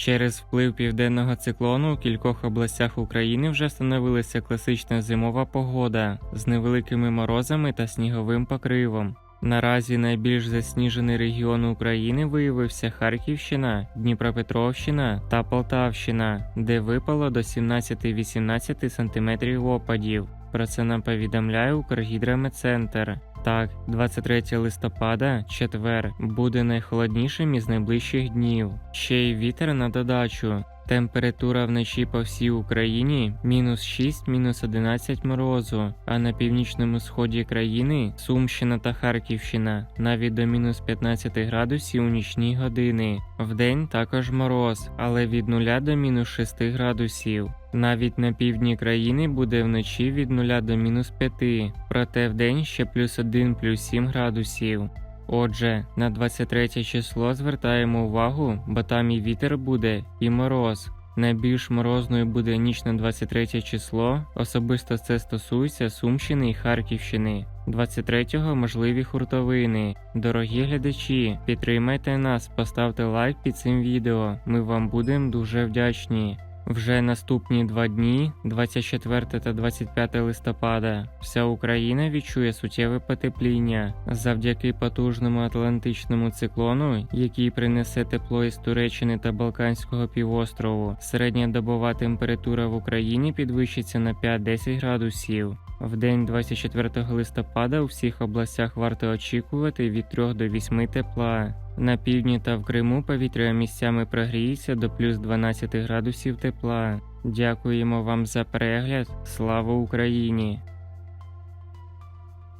Через вплив південного циклону у кількох областях України вже встановилася класична зимова погода з невеликими морозами та сніговим покривом. Наразі найбільш засніжений регіон України виявився Харківщина, Дніпропетровщина та Полтавщина, де випало до 17-18 см опадів. Про це нам повідомляє Укргідрометцентр. Так, 23 листопада, четвер, буде найхолоднішим із найближчих днів. Ще й вітер на додачу. Температура вночі по всій Україні мінус 6, мінус 11 морозу, а на північному сході країни Сумщина та Харківщина навіть до мінус 15 градусів у нічні години. Вдень також мороз, але від 0 до мінус 6 градусів. Навіть на півдні країни буде вночі від 0 до мінус 5, проте вдень ще плюс 1 плюс 7 градусів. Отже, на 23 число звертаємо увагу, бо там і вітер буде, і мороз. Найбільш морозною буде ніч на 23 число, особисто це стосується Сумщини і Харківщини. 23-го можливі хуртовини. Дорогі глядачі, підтримайте нас, поставте лайк під цим відео. Ми вам будемо дуже вдячні. Вже наступні два дні, 24 та 25 листопада, вся Україна відчує суттєве потепління завдяки потужному атлантичному циклону, який принесе тепло із Туреччини та Балканського півострову. Середня добова температура в Україні підвищиться на 5-10 градусів. В день 24 листопада у всіх областях варто очікувати від 3 до 8 тепла. На півдні та в Криму повітря місцями прогріється до плюс 12 градусів тепла. Дякуємо вам за перегляд. Слава Україні!